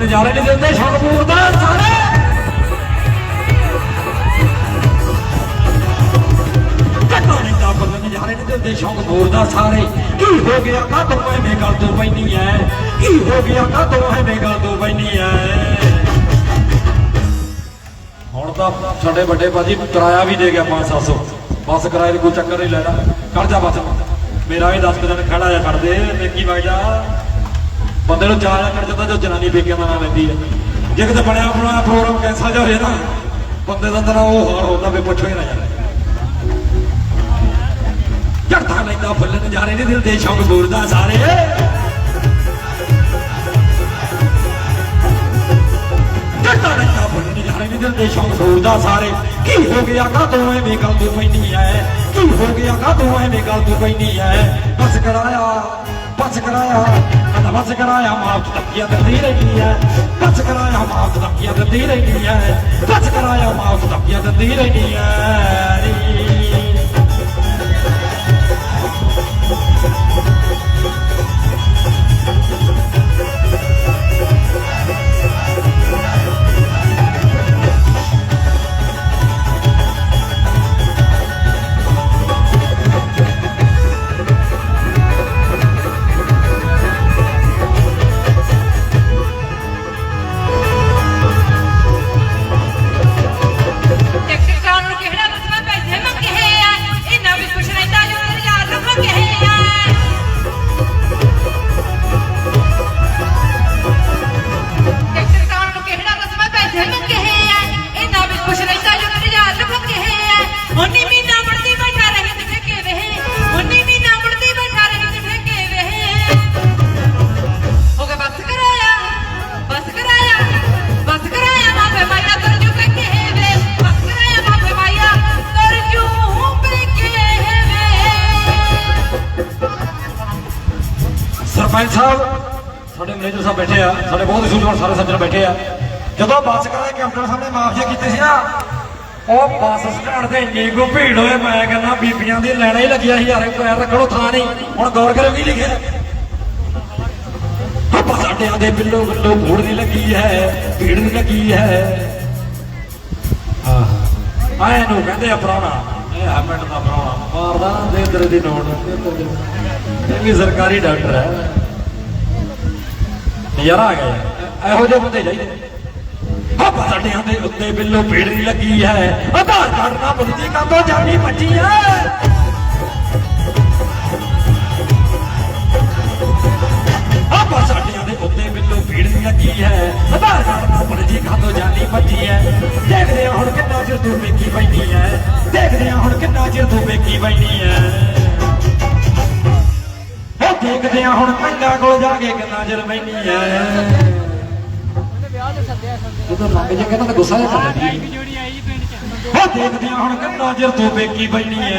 ਨਜ਼ਾਰੇ ਨਹੀਂ ਦਿੰਦੇ ਸ਼ੌਕਪੂਰ ਦਾ ਸਾਰੇ। ਕੱਟੋ ਨਹੀਂ ਤਾਂ ਨਜ਼ਾਰੇ ਨਹੀਂ ਦਿੰਦੇ ਸ਼ੌਕਪੂਰ ਦਾ ਸਾਰੇ। ਕੀ ਹੋ ਗਿਆ ਕਾ ਤੂੰ ਐਵੇਂ ਗੱਲ ਤੂੰ ਬੈਣੀ ਐ? ਕੀ ਹੋ ਗਿਆ ਕਾ ਤੂੰ ਐਵੇਂ ਗੱਲ ਤੂੰ ਬੈਣੀ ਐ? ਹੁਣ ਤਾਂ ਸਾਡੇ ਵੱਡੇ ਭਾਜੀ ਕਿਰਾਇਆ ਵੀ ਦੇ ਗਿਆ 5-700 ਬਸ ਕਿਰਾਏ ਦੀ ਕੋਈ ਚੱਕਰ ਨਹੀਂ ਲੈਣਾ। ਕਰ ਜਾ ਬੱਸ। ਮੇਰਾ ਵੀ 10 ਦਿਨ ਖੜਾ ਆ ਕਰਦੇ ਦੇ ਵਗ ਜਾ ਬੰਦੇ ਨੂੰ ਚਾਹ ਜਾ ਜਾਂਦਾ ਜੋ ਜਨਾਨੀ ਵੇਖਿਆ ਨਾ ਲੈਂਦੀ ਹੈ। ਜੇ ਕਿਤੇ ਬਣਿਆ ਬਣਾਇਆ ਪ੍ਰੋਗਰਾਮ ਕੈਂਸਲ ਜਾ ਹੋਇਆ ਨਾ, ਬੰਦੇ ਦਾ ਤਾਂ ਉਹ ਹਾਲ ਹੁੰਦਾ ਵੀ ਪੁੱਛੋ ਹੀ ਨਾ ਯਾਰ। ਚੜਦਾ ਲੈਂਦਾ, ਫੁੱਲ ਨਜ਼ਾਰੇ ਨੇ ਦਿਲ ਦੇ ਸ਼ੌਕ ਬੂਰਦਾ ਸਾਰੇ। ਕੱਟਾ ਲੈਂਦਾ, ਫੁੱਲ ਨਜ਼ਾਰੇ ਨੇ ਦਿਲ ਦੇ ਸ਼ੌਕ ਬੂਰਦਾ ਸਾਰੇ। ਕੀ ਹੋ ਗਿਆ ਕਾ ਤੂੰ ਐਵੇਂ ਗੱਲ ਤੂੰ ਪੈਣੀ ਐ? ਕੀ ਹੋ ਗਿਆ ਕਾ ਤੂੰ ਐਵੇਂ ਗੱਲ ਤੂੰ ਪੈਣੀ ਐ? ਬਸ ਕਰਾਇਆ ਬਸ ਕਰਾਇਆ। ਕਹਿੰਦਾ ਕਰਾਇਆ ਮਾਫ ਤੱਕੀਆਂ ਦਿੰਦੀ ਰਹਿੰਦੀ ਐ। ਬਸ ਕਰਾਇਆ ਮਾਫ ਤੱਕੀਆਂ ਦਿੰਦੀ ਰਹਿੰਦੀ ਐ। ਬਸ ਕਰਾਇਆ ਮਾਫ ਤੱਕੀਆਂ ਦਿੰਦੀ ਰਹਿੰਦੀ ਐ। ਸਰਪੰਚ ਸਾਹਿਬ ਸਾਡੇ ਮੈਨੇਜਰ ਸਾਹਿਬ ਬੈਠੇ ਆ ਸਾਡੇ ਬਹੁਤ ਹੀ ਸੂਝਵਾਨ ਸਾਰੇ ਸੱਜਣ ਬੈਠੇ ਆ। ਜਦੋਂ ਬੱਸ ਕਰਾਏ ਕੈਪਟਨ ਸਾਹਿਬ ਨੇ ਮਾਫੀਆ ਕੀਤੇ ਸੀ ਨਾ ਉਹ ਬੱਸ ਸਟੈਂਡ ਤੇ ਇੰਨੀ ਕੁ ਭੀੜ ਹੋਏ ਮੈਂ ਕਹਿੰਦਾ ਬੀਬੀਆਂ ਦੀ ਲੈਣਾ ਹੀ ਲੱਗਿਆ ਸੀ ਯਾਰ ਪੈਰ ਰੱਖਣੋ ਥਾਂ ਨਹੀਂ। ਹੁਣ ਗੌਰ ਕਰੋ ਕੀ ਲਿਖਿਆ। ਆਪਾਂ ਸਾਡਿਆਂ ਦੇ ਬਿੱਲੋ ਬਿੱਲੋ ਭੂੜ ਨਹੀਂ ਲੱਗੀ ਹੈ ਭੀੜ ਨਹੀਂ ਲੱਗੀ ਹੈ। ਆਹ ਆਏ ਨੂੰ ਕਹਿੰਦੇ ਆ ਪ੍ਰਾਹੁਣਾ ਇਹ ਪਿੰਡ ਦਾ ਪ੍ਰਾਹੁਣਾ ਮਾਰਦਾ ਦੇ ਤੇਰੇ ਦੀ ਨੋਟ। ਦੇ ਦੀ। ਇਹ ਵੀ ਸਰਕਾਰੀ ਡਾਕਟਰ ਹੈ। ਨਜ਼ਾਰਾ ਆ ਗਿਆ ਯਾਰ। ਇਹੋ ਜਿਹੇ ਬੰਦੇ ਚਾਹੀਦੇ ਆਪਾਂ ਸਾਡਿਆਂ ਦੇ ਉੱਤੇ ਬਿੱਲੋ ਭੀੜ ਲੱਗੀ ਹੈ। ਆਧਾਰ ਕਾਰਡ ਨਾ ਬੁੱਧੀ ਕੰਦੋਂ ਜਾਣੀ ਮੱਚੀ ਹੈ ਆਪਾਂ ਸਾਡਿਆਂ ਦੇ ਉੱਤੇ ਬਿੱਲੋ ਭੀੜ ਲੱਗੀ ਹੈ। ਆਧਾਰ ਕਾਰਡ ਨਾ ਬੁੱਧੀ ਕੰਦੋਂ ਜਾਣੀ ਮੱਚੀ ਹੈ ਦੇਖਦੇ ਹਾਂ ਹੁਣ ਕਿੰਨਾ ਚਿਰ ਤੂੰ ਵੇਖੀ ਬੈਠੀ ਹੈ ਦੇਖਦੇ ਹਾਂ ਹੁਣ ਕਿੰਨਾ ਚਿਰ ਤੂੰ ਵੇਖੀ ਬੈਠੀ ਹੈ ਦੇਖਦੇ ਆ ਹੁਣ ਪਿੰਡਾਂ ਕੋਲ ਜਾ ਕੇ ਕਿੰਨਾ ਚਿਰ ਬੈਣੀ ਐ। ਜਦੋਂ ਲੱਗ ਜੇ ਕਹਿੰਦਾ ਤਾਂ ਗੁੱਸਾ ਜਿਹਾ ਕਰ ਲੈਂਦੀ। ਉਹ ਦੇਖਦੇ ਆ ਹੁਣ ਕਿੰਨਾ ਚਿਰ ਤੂੰ ਬੇਕੀ ਬੈਣੀ ਐ।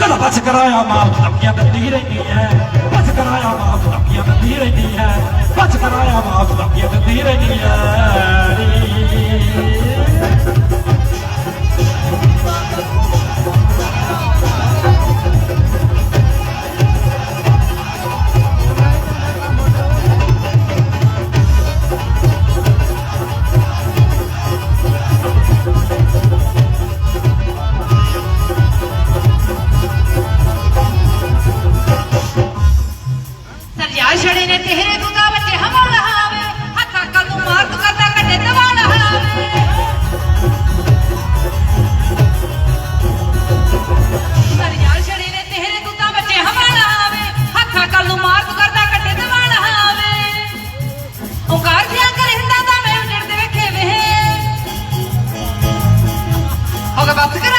ਕਦਾ ਬਸ ਕਰਾਇਆ ਮਾਫ ਧਮਕੀਆਂ ਦਿੰਦੀ ਰਹਿੰਦੀ ਐ। ਬਸ ਕਰਾਇਆ ਮਾਫ ਧਮਕੀਆਂ ਦਿੰਦੀ ਰਹਿੰਦੀ ਐ। ਬਸ ਕਰਾਇਆ ਮਾਫ ਧਮਕੀਆਂ ਦਿੰਦੀ ਰਹਿੰਦੀ ਐ। छड़े ने तेरे गुदा बच्चे हमो लहावे हत्था कल मार तू करता कटे दवा लहावे Bak